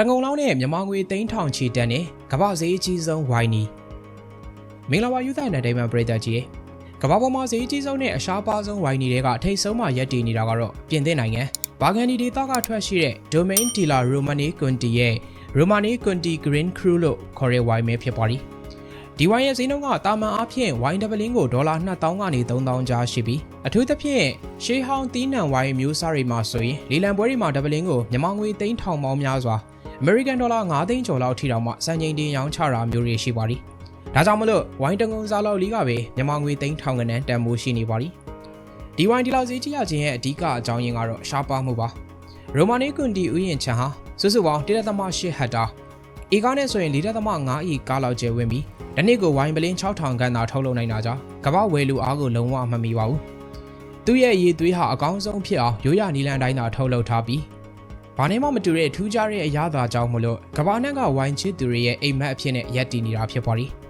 တန်ကုန်လောင်းနဲ့မြန်မာငွေသိန်းထောင်ချီတန်နဲ့ကမ္ဘာဈေးအကြီးဆုံးဝိုင်းနီမင်္ဂလာပါယူဆိုင်တဲ့ဒိမန်ပရိသတ်ကြီးရေကမ္ဘာပေါ်မှာဈေးအကြီးဆုံးနဲ့အရှားပါဆုံးဝိုင်းနီတွေကထိတ်ဆုံးမှရက်တည်နေတာကတော့ပြင်သစ်နိုင်ငံဘာဂန်ဒီဒေသကထွက်ရှိတဲ့ Domain Dealer Romani Conti ရဲ့ Romani Conti Green Cru လို့ခေါ်တဲ့ဝိုင်းမဲဖြစ်ပါသည်ဒီဝိုင်းရဲ့ဈေးနှုန်းကတာမန်အားဖြင့်ဝိုင်းဒပလင်းကိုဒေါ်လာ2000ကနေ3000ကြားရှိပြီးအထူးသဖြင့်ရှေးဟောင်းတီးနှံဝိုင်းမျိုးစားတွေမှာဆိုရင်လီလံပွဲတွေမှာဒပလင်းကိုမြန်မာငွေသိန်းထောင်ပေါင်းများစွာ American Dollar 9သိန်းကျော်လောက်ထိတောင်မှစံချိန်တင်ရောင်းချတာမျိုးတွေရှိပါသည်။ဒါကြောင့်မလို့ဝိုင်းတငုံစားလောက်လေးကပဲမြန်မာငွေသိန်းထောင်ကနန်းတန်ဖိုးရှိနေပါသည်။ဒီဝိုင်းဒီလောက်ဈေးကြီးရခြင်းရဲ့အဓိကအကြောင်းရင်းကတော့ရှားပါမှုပါ။ရိုမာနီကွန်တီဥယျာဉ်ချန်ဟာစုစုပေါင်း1.8ဟက်တာ။ဧကနဲ့ဆိုရင်4.5ဤကားလောက်ကျယ်ဝန်းပြီးတစ်နှစ်ကိုဝိုင်းပလင်း6000ခန်းသာထုတ်လုပ်နိုင်တာကြောင့်ကမ္ဘာဝယ်လူအားကိုလုံးဝမမီပါဘူး။သူ့ရဲ့ရည်သွေးဟာအကောင်းဆုံးဖြစ်အောင်ရိုးရနီလန်တိုင်းသာထုတ်လုပ်ထားပြီး ဘာနဲ့မှမတူတဲ့ထူးခြားတဲ့အရာသာကြောင့်မလို့ကမ္ဘာနဲ့ကဝိုင်းချစ်သူတွေရဲ့အိမ်မက်အဖြစ်နဲ့ရက်တည်နေတာဖြစ်ပါသည်။